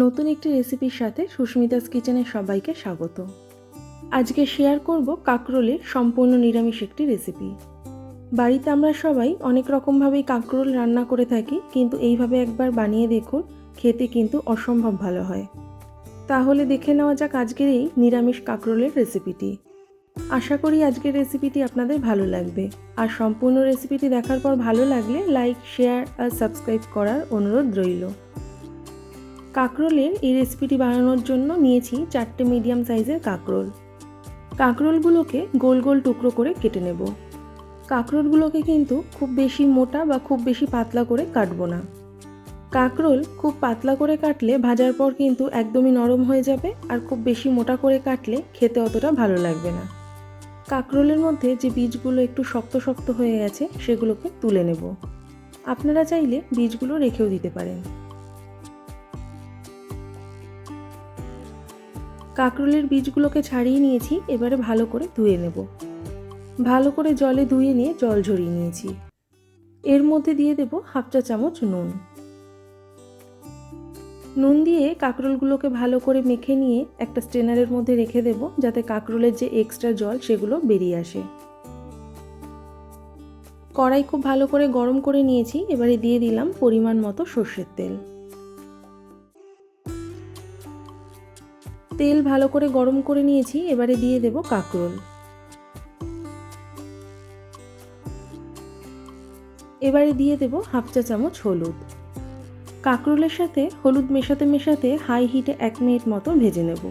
নতুন একটি রেসিপির সাথে সুস্মিতাস কিচেনের সবাইকে স্বাগত। আজকে শেয়ার করব কাঁকরোলের সম্পূর্ণ নিরামিষ একটি রেসিপি বাড়িতে আমরা সবাই অনেক রকমভাবেই কাঁকরোল রান্না করে থাকি, কিন্তু এইভাবে একবার বানিয়ে দেখুন, খেতে কিন্তু অসম্ভব ভালো হয়। তাহলে দেখে নেওয়া যাক আজকের এই নিরামিষ কাঁকরোলের রেসিপিটি আশা করি আজকের রেসিপিটি আপনাদের ভালো লাগবে। আর সম্পূর্ণ রেসিপিটি দেখার পর ভালো লাগলে লাইক শেয়ার আর সাবস্ক্রাইব করার অনুরোধ রইল। কাঁকরোলের এই রেসিপিটি বানানোর জন্য নিয়েছি চারটে মিডিয়াম সাইজের কাঁকরোল। কাঁকরোলগুলোকে গোল গোল টুকরো করে কেটে নেব। কাঁকরোলগুলোকে কিন্তু খুব বেশি মোটা বা খুব বেশি পাতলা করে কাটবো না। কাঁকরোল খুব পাতলা করে কাটলে ভাজার পর কিন্তু একদমই নরম হয়ে যাবে আর খুব বেশি মোটা করে কাটলে খেতে অতটা ভালো লাগবে না। কাঁকরোলের মধ্যে যে বীজগুলো একটু শক্ত শক্ত হয়ে গেছে সেগুলোকে তুলে নেব। আপনারা চাইলে বীজগুলো রেখেও দিতে পারেন। কাঁকরোলের বীজগুলোকে ছাড়িয়ে নিয়েছি, এবারে ভালো করে ধুয়ে নেব। ভালো করে জলে ধুয়ে নিয়ে জল ঝরিয়ে নিয়েছি। এর মধ্যে দিয়ে দেব হাফ চা চামচ নুন। নুন দিয়ে কাঁকরোলগুলোকে ভালো করে মেখে নিয়ে একটা স্ট্রেনারের মধ্যে রেখে দেব, যাতে কাঁকরোলের যে এক্সট্রা জল, সেগুলো বেরিয়ে আসে। কড়াই খুব ভালো করে গরম করে নিয়েছি, এবারে দিয়ে দিলাম পরিমাণ মতো সর্ষের তেল। তেল ভালো করে গরম করে নিয়েছি, এবারে দিয়ে দেব কাঁকরোল। এবারে দিয়ে দেব হাফ চা চামচ হলুদ। কাঁকরোলের সাথে হলুদ মেশাতে মেশাতে হাই হিটে এক মিনিট মতো ভেজে নেব।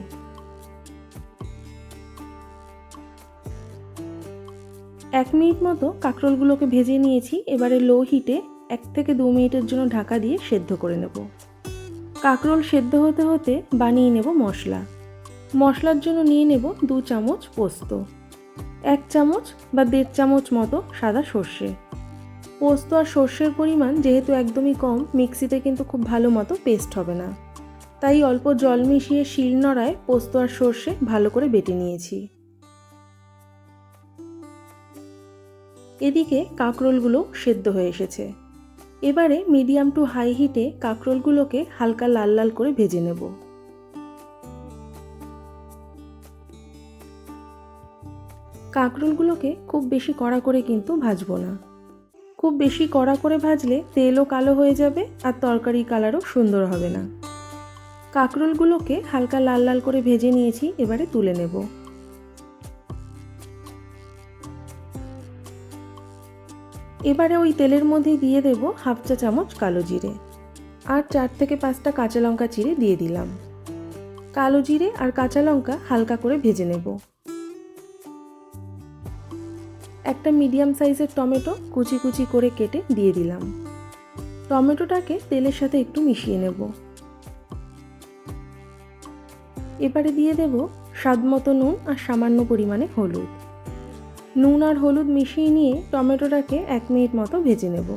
এক মিনিট মতো কাঁকরোলগুলোকে ভেজে নিয়েছি, এবারে লো হিটে এক থেকে দু মিনিটের জন্য ঢাকা দিয়ে সেদ্ধ করে নেব। কাঁকরোল সেদ্ধ হতে হতে বানিয়ে নেব মশলা। মশলার জন্য নিয়ে নেব দু চামচ পোস্ত, এক চামচ বা দেড় চামচ মতো সাদা সর্ষে। পোস্ত আর সর্ষের পরিমাণ যেহেতু একদমই কম, মিক্সিতে কিন্তু খুব ভালো মতো পেস্ট হবে না। তাই অল্প জল মিশিয়ে শিল নড়ায় পোস্ত আর সর্ষে ভালো করে বেটে নিয়েছি। এদিকে কাঁকরোলগুলো সেদ্ধ হয়ে এসেছে। এবারে মিডিয়াম টু হাই হিটে কাঁকরোলগুলোকে হালকা লাল লাল করে ভেজে নেব। কাঁকরোলগুলোকে খুব বেশি কড়া করে কিন্তু ভাজবো না। খুব বেশি কড়া করে ভাজলে তেলও কালো হয়ে যাবে আর তরকারি কালারও সুন্দর হবে না। কাঁকরোলগুলোকে হালকা লাল লাল করে ভেজে নিয়েছি, এবারে তুলে নেব। এবারে ওই তেলের মধ্যে দিয়ে দেব হাফ চা চামচ কালো জিরে আর চার থেকে পাঁচটা কাঁচা লঙ্কা চিড়ে দিয়ে দিলাম। কালো জিরে আর কাঁচা লঙ্কা হালকা করে ভেজে নেব। একটা মিডিয়াম সাইজের টমেটো কুচি কুচি করে কেটে দিয়ে দিলাম। টমেটোটাকে তেলের সাথে একটু মিশিয়ে নেব। এবারে দিয়ে দেব স্বাদ মতো নুন আর সামান্য পরিমাণে হলুদ। নুন আর হলুদ মিশিয়ে নিয়ে টমেটোটাকে এক মিনিট মতো ভেজে নেব।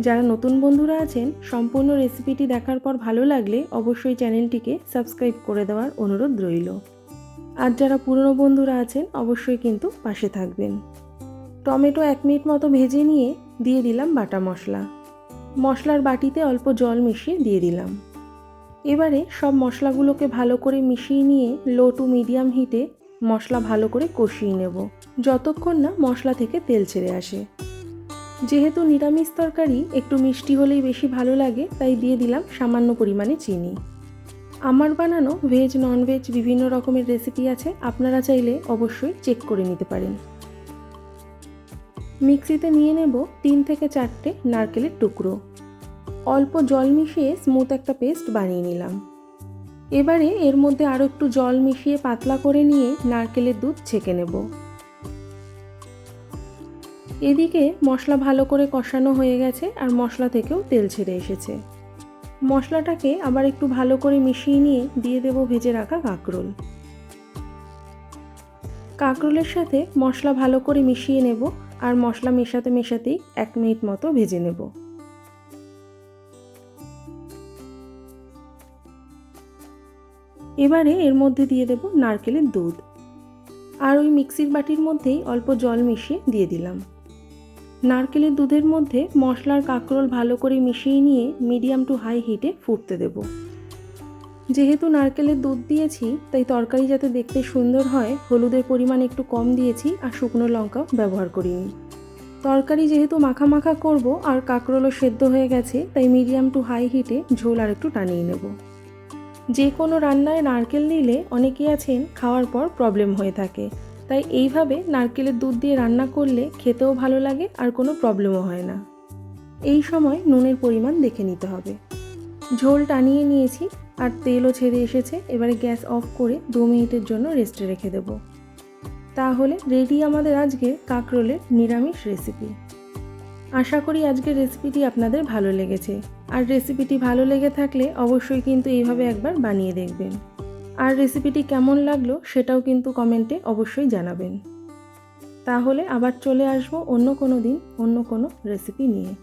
যারা নতুন বন্ধুরা আছেন, সম্পূর্ণ রেসিপিটি দেখার পর ভালো লাগলে অবশ্যই চ্যানেলটিকে সাবস্ক্রাইব করে দেওয়ার অনুরোধ রইল। আর যারা পুরনো বন্ধুরা আছেন, অবশ্যই কিন্তু পাশে থাকবেন। টমেটো এক মিনিট মতো ভেজে নিয়ে দিয়ে দিলাম বাটা মশলা। মশলার বাটিতে অল্প জল মিশিয়ে দিয়ে দিলাম। এবারে সব মশলাগুলোকে ভালো করে মিশিয়ে নিয়ে লো টু মিডিয়াম হিটে মশলা ভালো করে কষিয়ে নেব। যতক্ষণ না মশলা থেকে তেল ছেড়ে আসে। যেহেতু নিরামিষ তরকারি একটু মিষ্টি হলেই বেশি ভালো লাগে, তাই দিয়ে দিলাম সামান্য পরিমাণে চিনি। আমার বানানো ভেজ, ননভেজ বিভিন্ন রকমের রেসিপি আছে, আপনারা চাইলে অবশ্যই চেক করে নিতে পারেন। মিক্সিতে নিয়ে নেব তিন থেকে চারটে নারকেলের টুকরো। অল্প জল মিশিয়ে স্মুথ একটা পেস্ট বানিয়ে নিলাম। এবারে এর মধ্যে আরও একটু জল মিশিয়ে পাতলা করে নিয়ে নারকেলের দুধ ছেঁকে নেব। এদিকে মশলা ভালো করে কষানো হয়ে গেছে আর মশলা থেকেও তেল ছেড়ে এসেছে। মশলাটাকে আবার একটু ভালো করে মিশিয়ে নিয়ে দিয়ে দেব ভেজে রাখা কাঁকরোল। কাঁকরোলের সাথে মশলা ভালো করে মিশিয়ে নেব আর মশলা মেশাতে মেশাতেই এক মিনিট মতো ভেজে নেব। এবারে এর মধ্যে দিয়ে দেব নারকেলের দুধ। আর ওই মিক্সির বাটির মধ্যেই অল্প জল মিশিয়ে দিয়ে দিলাম। নারকেলের দুধের মধ্যে মশলার কাঁকরোল ভালো করে মিশিয়ে নিয়ে মিডিয়াম টু হাই হিটে ফুটতে দেব। যেহেতু নারকেলের দুধ দিয়েছি, তাই তরকারি যাতে দেখতে সুন্দর হয়, হলুদের পরিমাণ একটু কম দিয়েছি আর শুকনো লঙ্কাও ব্যবহার করিনি। তরকারি যেহেতু মাখা মাখা করব আর কাঁকরোলও সেদ্ধ হয়ে গেছে, তাই মিডিয়াম টু হাই হিটে ঝোল আর একটু টানিয়ে নেব। যে কোনো রান্নায় নারকেল দিলে অনেকেই আছেন, খাওয়ার পর প্রবলেম হয়ে থাকে। তাই এইভাবে নারকেলের দুধ দিয়ে রান্না করলে খেতেও ভালো লাগে আর কোনো প্রবলেমও হয় না। এই সময় নুনের পরিমাণ দেখে নিতে হবে। ঝোল টানিয়ে নিয়েছি আর তেলও ছেড়ে এসেছে। এবারে গ্যাস অফ করে দু মিনিটের জন্য রেস্টে রেখে দেব। তাহলে রেডি আমাদের আজকের কাঁকরোলের নিরামিষ রেসিপি আশা করি আজকের রেসিপিটি আপনাদের ভালো লেগেছে। আর রেসিপিটি ভালো লেগে থাকলে অবশ্যই কিন্তু এইভাবে একবার বানিয়ে দেখবেন। আর রেসিপিটি কেমন লাগল সেটাও কিন্তু কমেন্টে অবশ্যই জানাবেন। তাহলে আবার চলে আসব অন্য কোনো দিন অন্য কোনো রেসিপি নিয়ে।